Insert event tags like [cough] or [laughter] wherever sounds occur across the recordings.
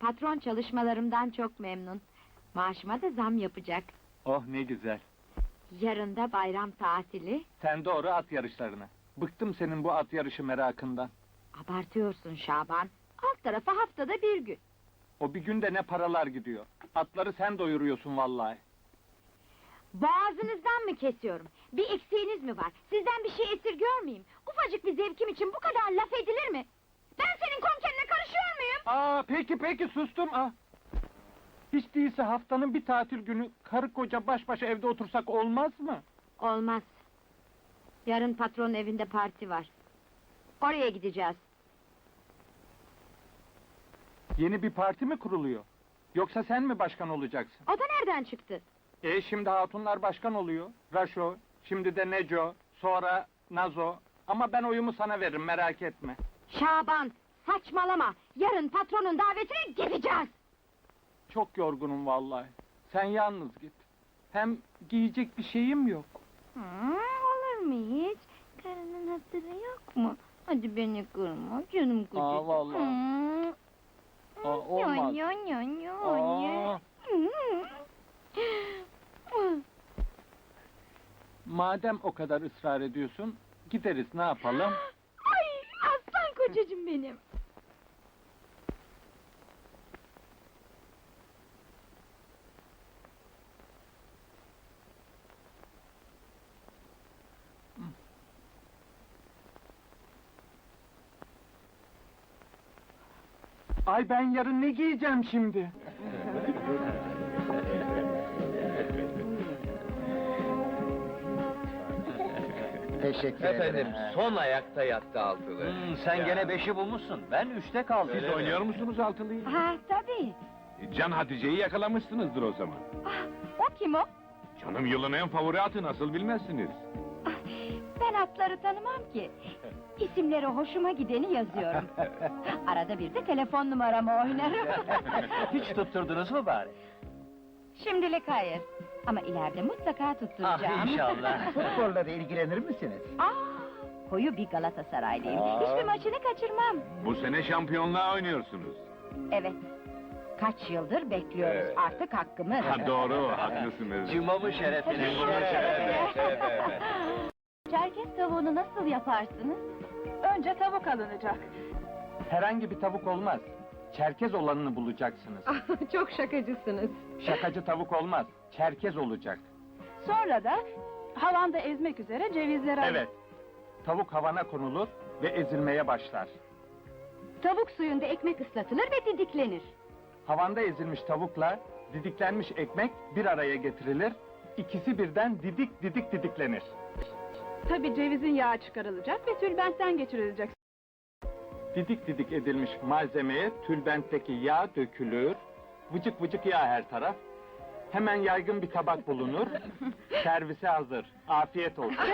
Patron çalışmalarımdan çok memnun. Maaşıma da zam yapacak. Oh ne güzel. Yarın da bayram tatili. Sen doğru at yarışlarına. Bıktım senin bu at yarışı merakından. Abartıyorsun Şaban. Alt tarafı haftada bir gün. O bir günde ne paralar gidiyor. Atları sen doyuruyorsun vallahi. Boğazınızdan mı kesiyorum? Bir eksiğiniz mi var? Sizden bir şey esirgör müyüm? Ufacık bir zevkim için bu kadar laf edilir mi? Ben senin konkerine karışıyor muyum? Aa peki peki sustum ah. Hiç değilse haftanın bir tatil günü karı koca baş başa evde otursak olmaz mı? Olmaz. Yarın patronun evinde parti var. Oraya gideceğiz. Yeni bir parti mi kuruluyor? Yoksa sen mi başkan olacaksın? O da nereden çıktı? E şimdi hatunlar başkan oluyor. Raşo, şimdi de Neco, sonra Nazo. Ama ben oyumu sana veririm merak etme. Şaban, saçmalama. Yarın patronun davetine gideceğiz. Çok yorgunum vallahi. Sen yalnız git. Hem giyecek bir şeyim yok. Hı, olur mu hiç? Karının hatırı yok mu? Hadi beni kırma canım kocacığım. Aa, vallahi. Hı. Aa, olmaz. Yo, yo, yo, yo, Aa. Hı. Madem o kadar ısrar ediyorsun, gideriz ne yapalım? [gasps] Kocacığım benim. Ay ben yarın ne giyeceğim şimdi? [laughs] Teşekkür Efendim, ederim. son ayakta yattı altılı. Hmm, sen gene beşi bulmuşsun. Ben üçte kaldım. Siz oynuyor musunuz altılıyı? Ha tabii. Can Hatice'yi yakalamışsınızdır o zaman. Ah, o kim o? Canım yılın en favori atı nasıl bilmezsiniz? Ah, Ben atları tanımam ki. İsimleri hoşuma gideni yazıyorum. [laughs] Arada bir de telefon numaramı oynarım. [laughs] Hiç tutturdunuz mu bari? Şimdilik hayır. Ama ileride mutlaka tutturacağım. Ah inşallah. [laughs] Futbolla da ilgilenir misiniz? Aa, koyu bir Galatasaraylıyım. Aa. Hiçbir maçını kaçırmam. Bu sene şampiyonluğa oynuyorsunuz. Evet. Kaç yıldır bekliyoruz. Evet. Artık hakkımız. Ha doğru, haklısınız. Cumamın şerefine. Çerkez tavuğunu nasıl yaparsınız? Önce tavuk alınacak. Herhangi bir tavuk olmaz. Çerkez olanını bulacaksınız. Çok şakacısınız. Şakacı tavuk olmaz. Çerkez olacak. Sonra da havanda ezmek üzere cevizleri alın. Evet. Tavuk havana konulur ve ezilmeye başlar. Tavuk suyunda ekmek ıslatılır ve didiklenir. Havanda ezilmiş tavukla didiklenmiş ekmek bir araya getirilir. İkisi birden didik didik didiklenir. Tabii cevizin yağı çıkarılacak ve tülbentten geçirilecek. Didik didik edilmiş malzemeye tülbentteki yağ dökülür. Vıcık vıcık yağ her taraf. Hemen yaygın bir tabak bulunur. [laughs] Servise hazır. Afiyet olsun. [laughs]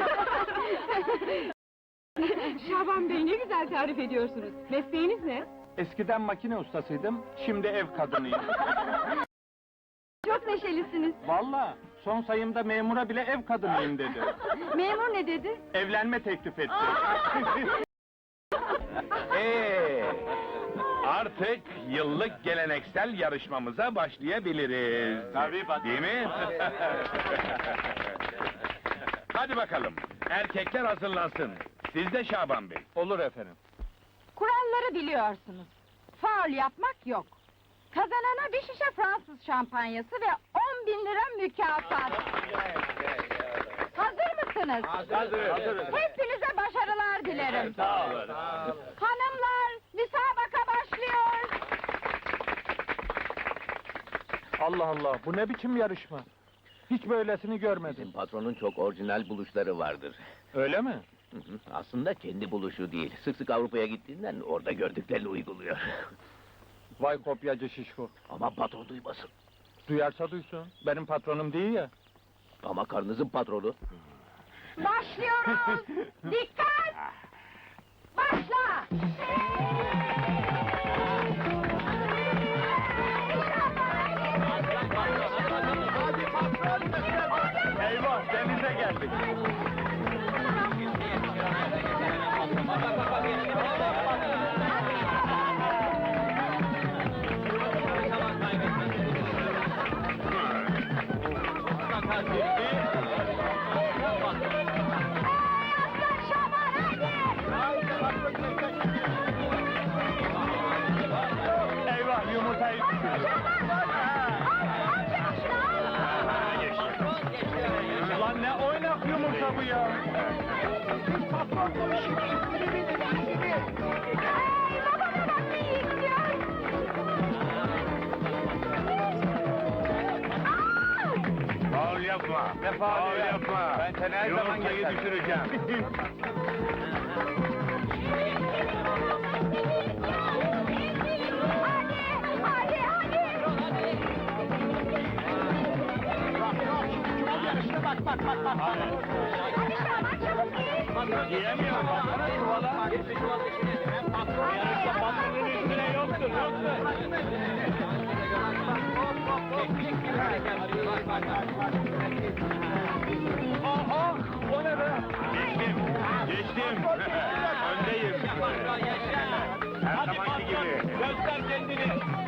Şaban Bey ne güzel tarif ediyorsunuz. Mesleğiniz ne? Eskiden makine ustasıydım, şimdi ev kadınıyım. [laughs] Çok neşelisiniz. Vallahi son sayımda memura bile ev kadınıyım dedi. Memur ne dedi? Evlenme teklif etti. Ee, artık yıllık geleneksel yarışmamıza başlayabiliriz. Tabii, bak- Değil mi? [laughs] Hadi bakalım, erkekler hazırlansın. Siz de Şaban Bey. Olur efendim. Kuralları biliyorsunuz. Faul yapmak yok. Kazanana bir şişe Fransız şampanyası ve 10 bin lira mükafat. Hazır mısınız? Hazırız. Hepinize başarılar dilerim. Sağ olun. Allah Allah, bu ne biçim yarışma? Hiç böylesini görmedim. Bizim patronun çok orijinal buluşları vardır. Öyle mi? Hı hı, Aslında kendi buluşu değil. Sık sık Avrupa'ya gittiğinden orada gördüklerini uyguluyor. Vay kopyacı şişko. Ama patron duymasın. Duyarsa duysun. Benim patronum değil ya. Ama karnınızın patronu. Başlıyoruz. [laughs] Dikkat! Başla! grande. Yumurta bu ya? Ay babama bak ne yiyeyim diyor! Faul yapma. Ne faul ya? yapma. Ben seni her zaman geçerim. düşüreceğim. [laughs] [laughs] Hadi Şaban çabuk giy! Yiyemiyorum. Baksana çuvala. Yarışta patronun üstüne yoktur, yoktur. Aha, o ne be? Geçtim. Geçtim. Öndeyim. Her zamanki gibi. göster kendini.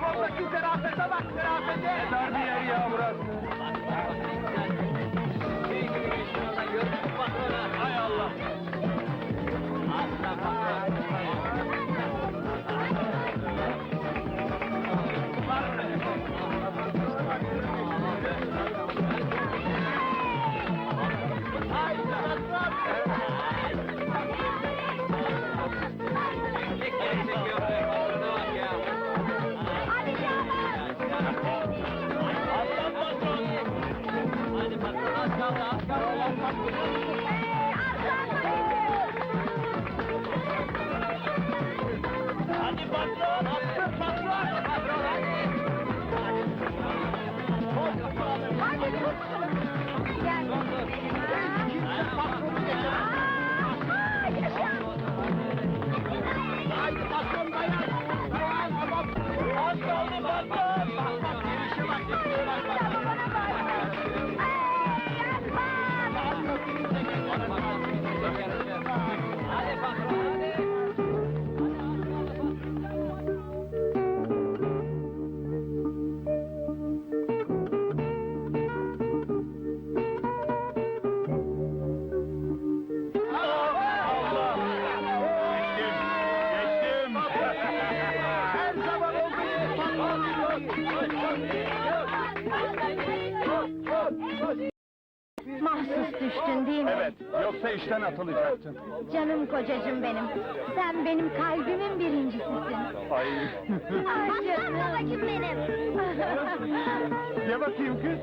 Patrondaki zerafete bak, zerafete. Ne Mahsus düştün değil mi? Evet, yoksa işten atılacaktın. Canım kocacığım benim. Sen benim kalbimin birincisisin. Ay. Ay canım benim. Ye bakayım kız.